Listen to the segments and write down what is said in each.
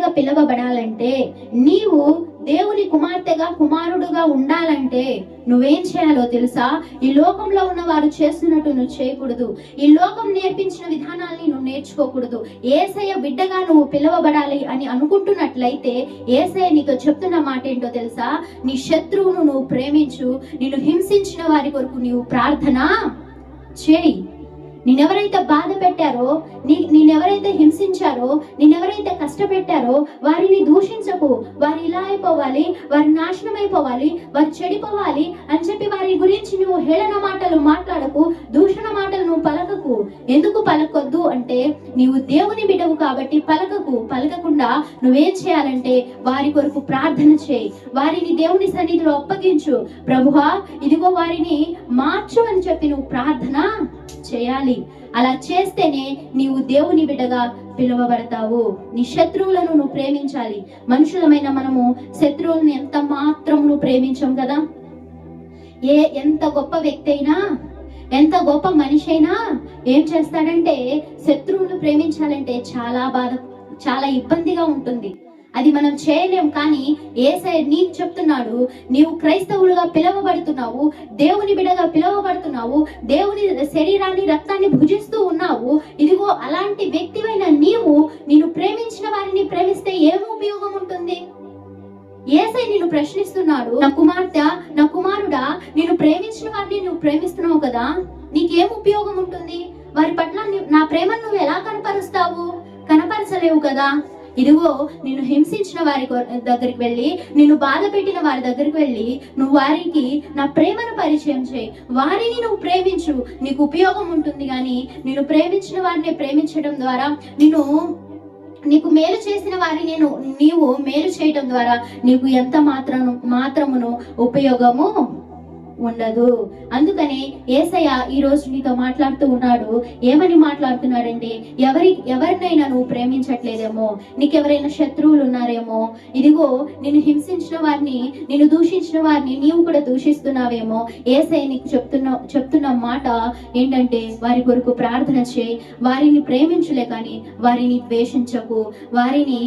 కుమార్తెగా పిలవబడాలంటే నీవు దేవుని కుమార్తెగా కుమారుడుగా ఉండాలంటే నువ్వేం చేయాలో తెలుసా? ఈ లోకంలో ఉన్న వారు చేస్తున్నట్టు నువ్వు చేయకూడదు. ఈ లోకం నేర్పించిన విధానాల్ని నువ్వు నేర్చుకోకూడదు. ఏసయ్య బిడ్డగా నువ్వు పిలవబడాలి అని అనుకుంటున్నట్లయితే ఏసయ్య నీతో చెప్తున్న మాట ఏంటో తెలుసా? నీ శత్రువును నువ్వు ప్రేమించు నిన్ను హింసించిన వారి కొరకు నీవు ప్రార్థన చేయి. నేనెవరైతే బాధ పెట్టారో నీ నేనెవరైతే హింసించారో నేనెవరైతే కష్టపెట్టారో వారిని దూషించకు వారు ఇలా అయిపోవాలి వారి నాశనం అయిపోవాలి వారు చెడిపోవాలి అని చెప్పి వారి గురించి నువ్వు హేళన మాటలు మాట్లాడకు దూషణ మాటలు నువ్వు పలకకు. ఎందుకు పలకొద్దు అంటే నీవు దేవుని బిడవు కాబట్టి పలకకు పలకకుండా నువ్వేం చేయాలంటే వారి కొరకు ప్రార్థన చేయి. వారిని దేవుని సన్నిధిలో అప్పగించు. ప్రభువా ఇదిగో వారిని మార్చు అని చెప్పి నువ్వు ప్రార్థన? చేయాలి. అలా చేస్తేనే నీవు దేవుని బిడ్డగా పిలువబడతావు. నీ శత్రువులను నువ్వు ప్రేమించాలి. మనుషులమైన మనము శత్రువులను ఎంత మాత్రం నువ్వు ప్రేమించం కదా? ఏ ఎంత గొప్ప వ్యక్తి అయినా ఎంత గొప్ప మనిషి అయినా ఏం చేస్తాడంటే శత్రువును ప్రేమించాలంటే చాలా బాధ చాలా ఇబ్బందిగా ఉంటుంది. అది మనం చేయలేం కానీ ఏసై నీకు చెప్తున్నాడు నీవు క్రైస్తవులుగా పిలువబడుతున్నావు దేవుని బిడగా పిలవబడుతున్నావు దేవుని శరీరాన్ని రక్తాన్ని భుజిస్తూ ఉన్నావు. ఇదిగో అలాంటి వ్యక్తివైన నీవు నేను ప్రేమించిన వారిని ప్రేమిస్తే ఏం ఉపయోగం ఉంటుంది? ఏసై నిన్ను ప్రశ్నిస్తున్నాడు నా కుమార్తె నా కుమారుడా నేను ప్రేమించిన వారిని నువ్వు ప్రేమిస్తున్నావు కదా నీకేం ఉపయోగం ఉంటుంది? వారి పట్ల నా ప్రేమను నువ్వు ఎలా కనపరుస్తావు? కనపరచలేవు కదా? ఇదిగో నిన్ను హింసించిన వారి దగ్గరికి వెళ్ళి నిన్ను బాధ పెట్టిన వారి దగ్గరికి వెళ్ళి నువ్వు వారికి నా ప్రేమను పరిచయం చేయి. వారిని నువ్వు ప్రేమించు. నీకు ఉపయోగం ఉంటుంది కానీ నేను ప్రేమించిన వారిని ప్రేమించడం ద్వారా నేను నీకు మేలు చేసిన వారిని నేను నీవు మేలు చేయటం ద్వారా నీకు ఎంత మాత్రము మాత్రమును ఉపయోగము ఉండదు. అందుకని ఏసయ్య ఈ రోజు నీతో మాట్లాడుతూ ఉన్నాడు. ఏమని మాట్లాడుతున్నాడంటే ఎవరి ఎవరినైనా నువ్వు ప్రేమించట్లేదేమో నీకెవరైనా శత్రువులు ఉన్నారేమో ఇదిగో నిన్ను హింసించిన వారిని నిన్ను దూషించిన వారిని నీవు కూడా దూషిస్తున్నావేమో? ఏసై నీకు చెప్తున్న చెప్తున్న మాట ఏంటంటే వారి కొరకు ప్రార్థన చేయి. వారిని ప్రేమించలే కానీ వారిని ద్వేషించకు. వారిని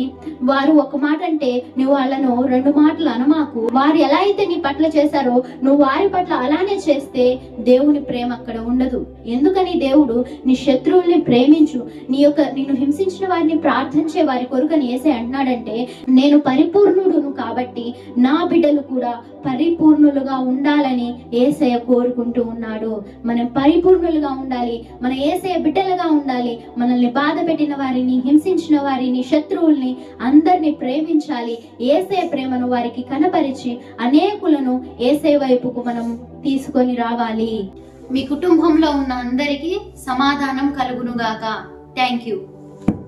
వారు ఒక మాట అంటే నువ్వు వాళ్ళను రెండు మాటలు అనమాకు. వారు ఎలా అయితే నీ పట్ల చేశారో నువ్వు వారి పట్ల అలానే చేస్తే దేవుని ప్రేమ అక్కడ ఉండదు. ఎందుకని దేవుడు నీ శత్రువుల్ని ప్రేమించు. నీ యొక్క నిన్ను హింసించిన వారిని ప్రార్థించే వారి కొరకని ఏసే అంటున్నాడంటే నేను పరిపూర్ణుడును కాబట్టి నా బిడ్డలు కూడా పరిపూర్ణులుగా ఉండాలని ఏసయ్య కోరుకుంటూ ఉన్నాడు. మనం పరిపూర్ణులుగా ఉండాలి మన ఏసయ బిడ్డలుగా ఉండాలి మనల్ని బాధ పెట్టిన వారిని హింసించిన వారిని శత్రువుల్ని అందరిని ప్రేమించాలి ఏసయ ప్రేమను వారికి కనపరిచి అనేకులను ఏసే వైపుకు మనం తీసుకొని రావాలి. మీ కుటుంబంలో ఉన్న అందరికీ సమాధానం కలుగునుగాక. Thank you.